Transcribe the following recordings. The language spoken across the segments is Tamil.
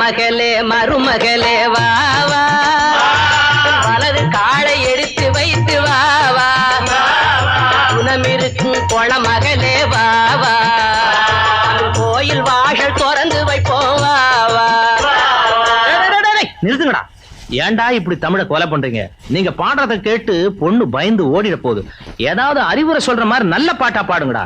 மகளே மருமகளே வா வா. வலது காலை எடுத்து வைத்து வா வா. குணமிருக்கும் குளமகளே வா வா. கோயில் வாழல் திறந்து வைப்போம் வா நிறுத்துங்கடா. ஏன்டா இப்படி தமிழை கொலை பண்றீங்க? நீங்க பாடுறத கேட்டு பொண்ணு பயந்து ஓடிட போகுது. ஏதாவது அறிவுரை சொல்ற மாதிரி நல்ல பாட்டா பாடுங்கடா.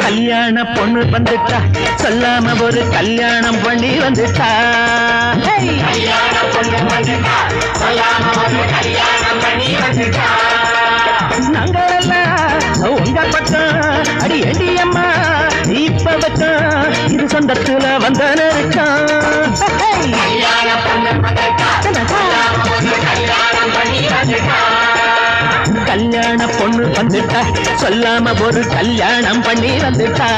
கல்யாண பொண்ணு வந்துட்டா சொல்லாம ஒரு கல்யாணம் பண்ணி வந்துட்டா! நாங்களெல்லாம் உங்க பக்கம் அடி ஏண்டி அம்மா இப்ப பக்கம் இது சொந்தத்துல வந்த கல்யாண பொண்ணு வந்துட்டா. சொல்லாம ஒரு கல்யாணம் பண்ணி வந்துட்டா.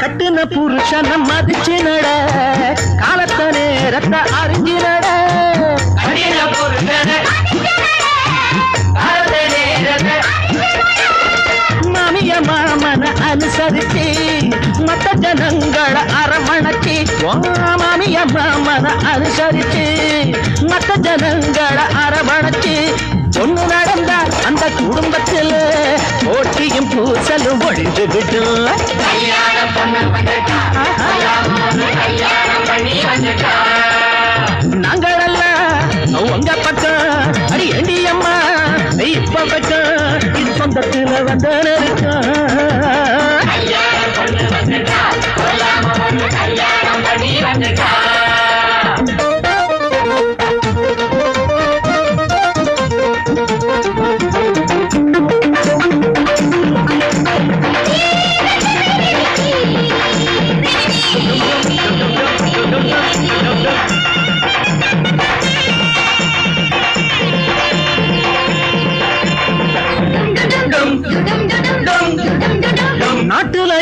கட்டின புருஷன மதிச்சு நட காலத்த நேரத்தை அறிஞ்சு நட மாமிய மாமன அனுசரிச்சு ஜனங்கள அரவணைச்சு மாமிய மாமன அனுசரிச்சு மத்த ஜனங்கள அரவணைச்சு ஒண்ணு நடந்தா அந்த குடும்பத்தில் போட்டியும் பூசலும் ஒழிஞ்சுகிட்டு நாங்களெல்லாம் உங்க பக்கம் அடி ஏண்டி அம்மா இப்ப பக்கம் சொந்தத்துல வந்த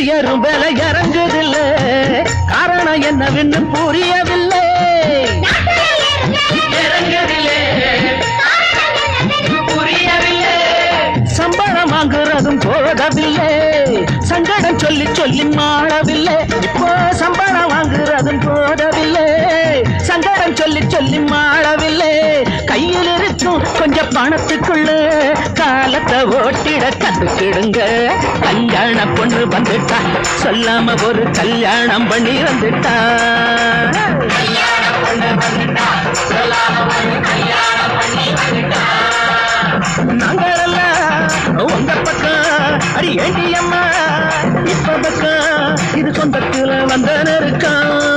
நாட்டுல ஏறும் விலை இறங்குதில்ல. காரணம் என்னவென்று புரியவில்லை. சம்பளம் வாங்குறதும் போதவில்லை சங்கடம் சொல்லி சொல்லி மாடவில்லை இப்போ சம்பளம் வாங்குறதும் போதவில்லை சங்கடம் சொல்லி சொல்லி மாடவில்லை கையில் இருக்கும் கொஞ்சம் பணத்துக்குள்ள கத்துக்கிடுங்க கல்யாண பொண்ணு வந்துட்டா. சொல்லாம ஒரு கல்யாணம் பண்ணி வந்துட்டா. நாங்களெல்லாம் உங்க பக்கம். அடி ஏண்டி அம்மா? இப்ப பக்கம். இது சொந்தத்துல வந்த நெருக்கம்